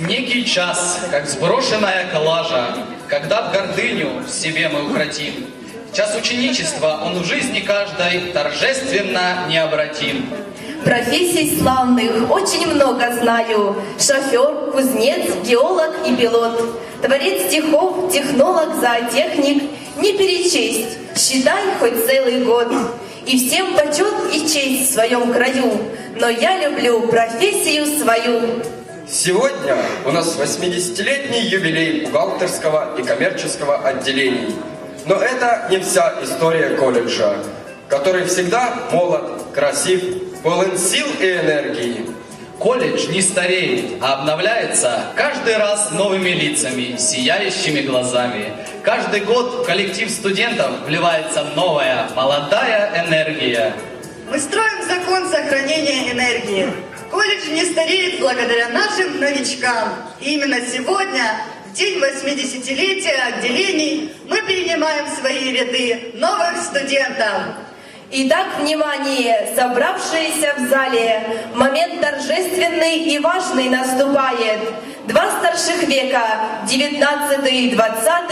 Некий час, как сброшенная коллажа, когда в гордыню в себе мы укротим. Час ученичества, он в жизни каждой торжественно необратим. Профессий славных очень много знаю. Шофер, кузнец, геолог и пилот. Творец стихов, технолог, зоотехник. Не перечесть, считай хоть целый год. И всем почет и честь в своем краю. Но я люблю профессию свою. Сегодня у нас 80-летний юбилей бухгалтерского и коммерческого отделений. Но это не вся история колледжа, который всегда молод, красив, полон сил и энергии. Колледж не стареет, а обновляется каждый раз новыми лицами, сияющими глазами. Каждый год в коллектив студентов вливается новая, молодая энергия. Мы строим закон сохранения энергии. Колледж не стареет благодаря нашим новичкам. И именно сегодня, в день 80-летия отделений, мы принимаем в свои ряды новых студентов. Итак, внимание, собравшиеся в зале, момент торжественный и важный наступает. Два старших века, 19 и 20,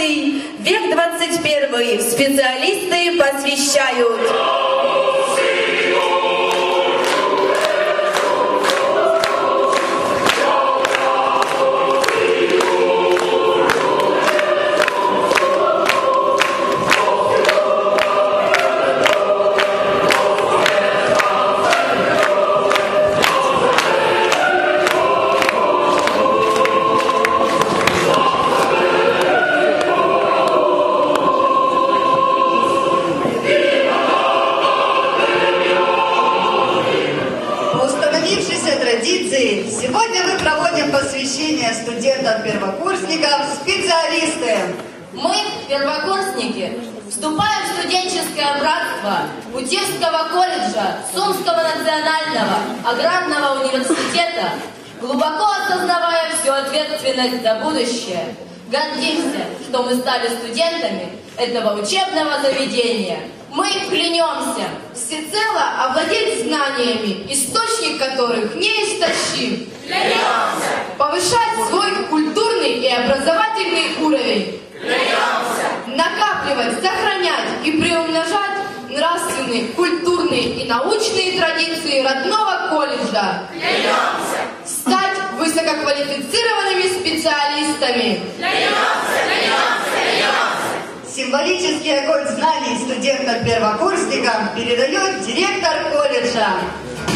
век 21, специалисты посвящают. Студентов-первокурсников специалисты. Мы, первокурсники, вступаем в студенческое братство Путевского колледжа Сумского национального аграрного университета, глубоко осознавая всю ответственность за будущее. Гордимся, что мы стали студентами этого учебного заведения. Мы клянемся всецело овладеть знаниями, источник которых неистощим. Клянемся повышать свой культурный и образовательный уровень. Накапливать, сохранять и приумножать нравственные, культурные и научные традиции родного колледжа. Стать высококвалифицированными специалистами. Символический огонь знаний студентам-первокурсникам передает директор колледжа.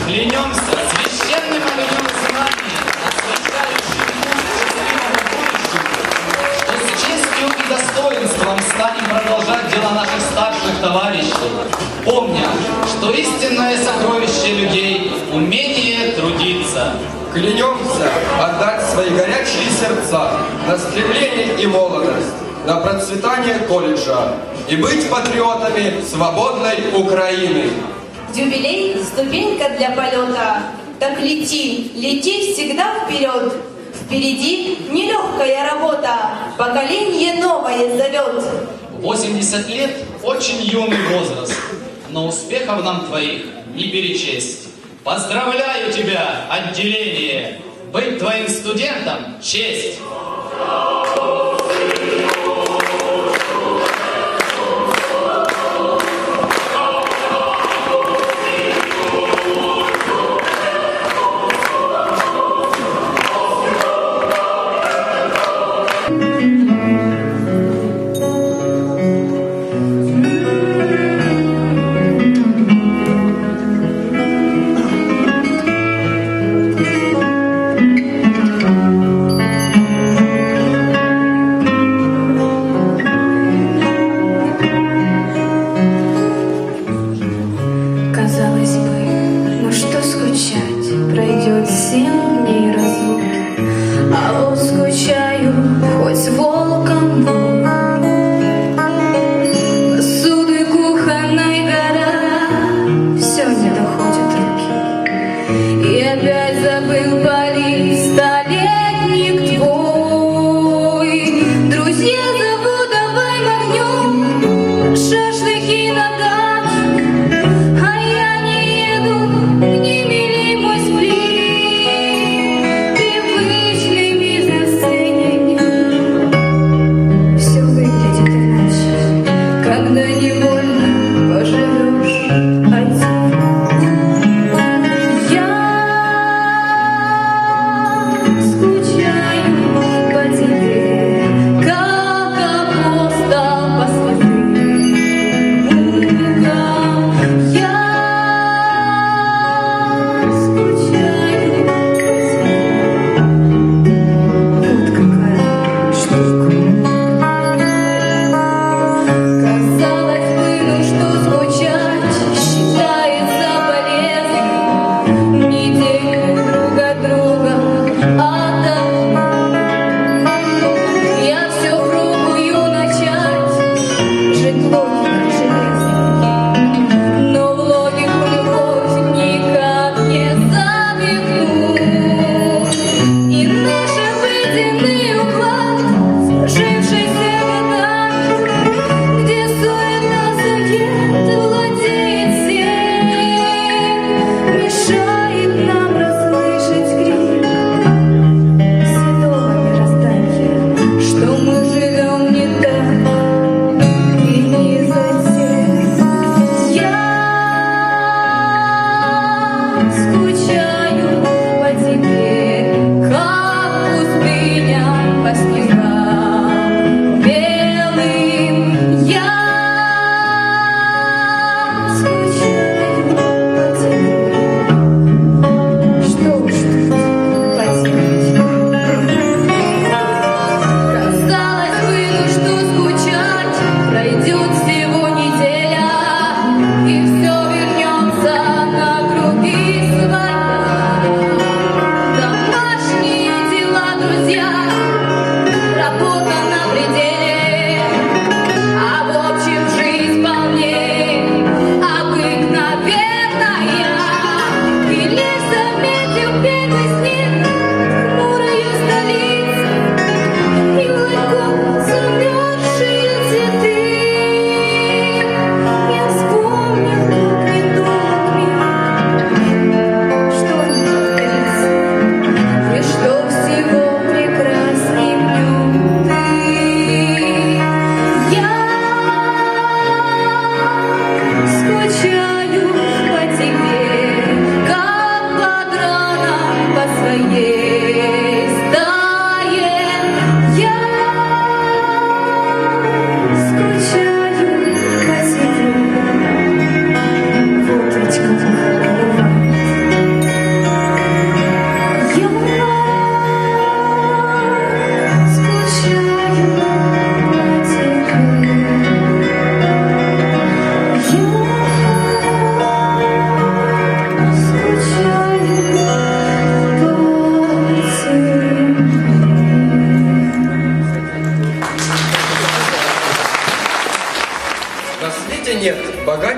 Клянемся священным огнем знаний, освещающим честью и достоинством станем продолжать дела наших старших товарищей, помня, что истинное сокровище людей – умение трудиться. Клянемся отдать свои горячие сердца на стремление и молодость, на процветание колледжа и быть патриотами свободной Украины. Юбилей – ступенька для полета. Так лети, лети всегда вперед. Впереди нелегкая работа, поколение новое зовет. 80 лет – очень юный возраст, но успехов нам твоих не перечесть. Поздравляю тебя, отделение! Быть твоим студентом – честь!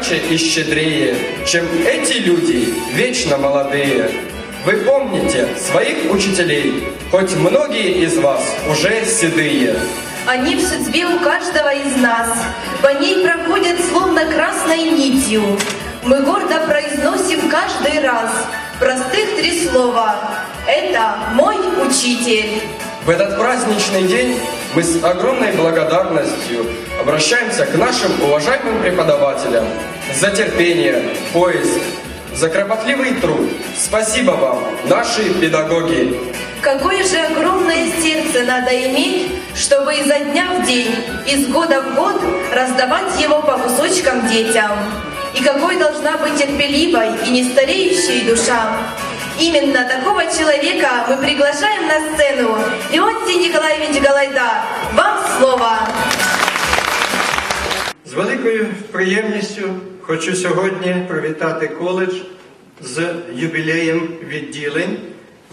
Богаче и щедрее, чем эти люди, вечно молодые. Вы помните своих учителей, хоть многие из вас уже седые. Они в судьбе у каждого из нас, по ней проходят словно красной нитью. Мы гордо произносим каждый раз простых три слова. Это мой учитель. В этот праздничный день мы с огромной благодарностью обращаемся к нашим уважаемым преподавателям за терпение, поиск, за кропотливый труд. Спасибо вам, наши педагоги. Какое же огромное сердце надо иметь, чтобы изо дня в день, из года в год раздавать его по кусочкам детям. И какой должна быть терпеливой и нестареющей душа. Именно такого человека мы приглашаем на сцену. Леонтий Николаевич Галайда, вам слово. З великою приємністю хочу сьогодні привітати коледж з юбілеєм відділень,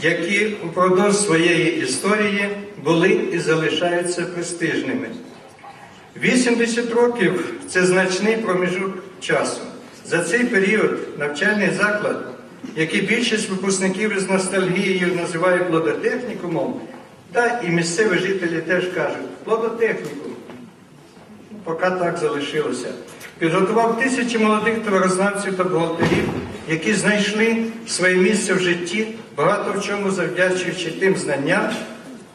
які упродовж своєї історії були і залишаються престижними. 80 років це значний проміжок часу. За цей період навчальний заклад, який більшість випускників із ностальгією називає плодотехнікумом, та і місцеві жителі теж кажуть плодотехнікум поки так залишилося. Підготував тисячі молодих товарознавців та бухгалтерів, які знайшли своє місце в житті, багато в чому завдячуючи тим знанням,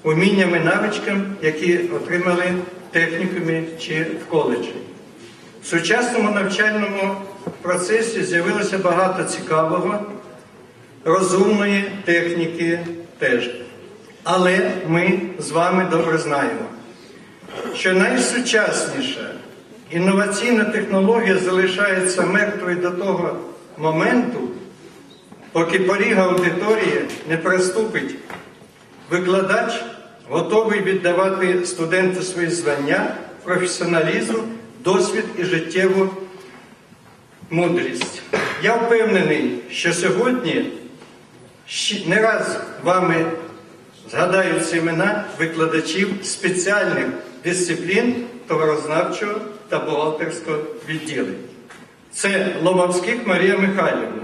умінням і навичкам, які отримали в технікумі чи в коледжі. В сучасному навчальному процесі з'явилося багато цікавого, розумної техніки теж. Але ми з вами добре знаємо, що найсучасніша інноваційна технологія залишається мертвою до того моменту, поки поріг аудиторії не приступить викладач, готовий віддавати студенту свої звання, професіоналізм, досвід і життєву мудрість. Я впевнений, що сьогодні не раз вами згадаються імена викладачів спеціальних дисциплін товарознавчого та бухгалтерського відділень. Це Ломовських Марія Михайлівна,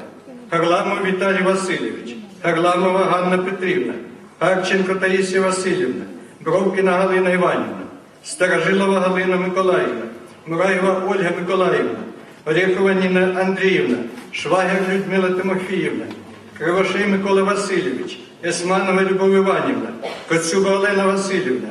Харламов Віталій Васильович, Харламова Ганна Петрівна, Харченко Таїсія Васильівна, Бровкіна Галина Іванівна, Старожилова Галина Миколаївна, Мураєва Ольга Миколаївна, Орєхова Ніна Андріївна, Швагер Людмила Тимофіївна, Кривошей Микола Васильович, Есманова Любов Іванівна, Коцюба Олена Васильівна,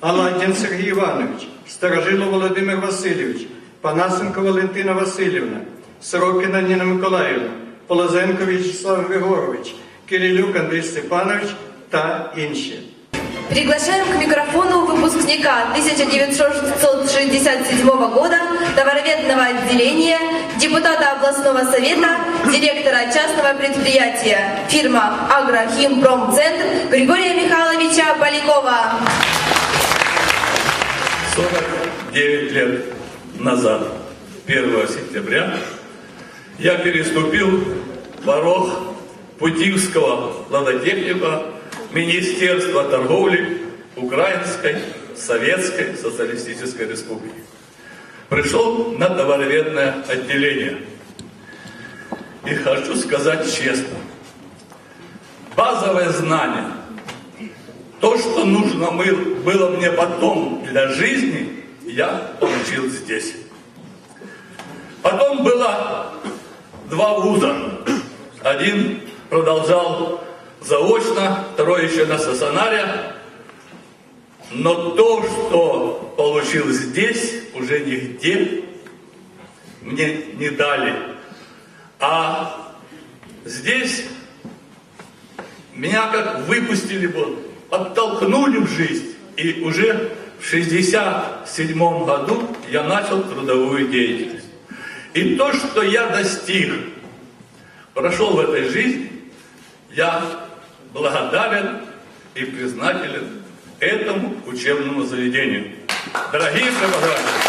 Аладдін Сергій Іванович, Старожило Володимир Васильович, Панасенко Валентина Васильівна, Сорокіна Ніна Миколаївна, Полозенко Вячеслав Григорович, Кирилюк Андрій Степанович та інші. Приглашаем к микрофону выпускника 1967 года товароведного отделения, депутата областного совета, директора частного предприятия фирма «Агрохимпромцентр» Григория Михайловича Полякова. 49 лет назад, 1 сентября, я переступил порог Путивского плодотехника Министерства торговли Украинской Советской Социалистической Республики. Пришел на товароведное отделение. И хочу сказать честно, базовое знание, то, что нужно было мне потом для жизни, я получил здесь. Потом было два вуза. Один продолжал заочно, второй еще на стационаре. Но то, что получил здесь, уже нигде мне не дали. А здесь меня как выпустили, вот, подтолкнули в жизнь. И уже в 67 году я начал трудовую деятельность. И то, что я достиг, прошел в этой жизни, я благодарен и признателен этому учебному заведению. Дорогие преподаватели,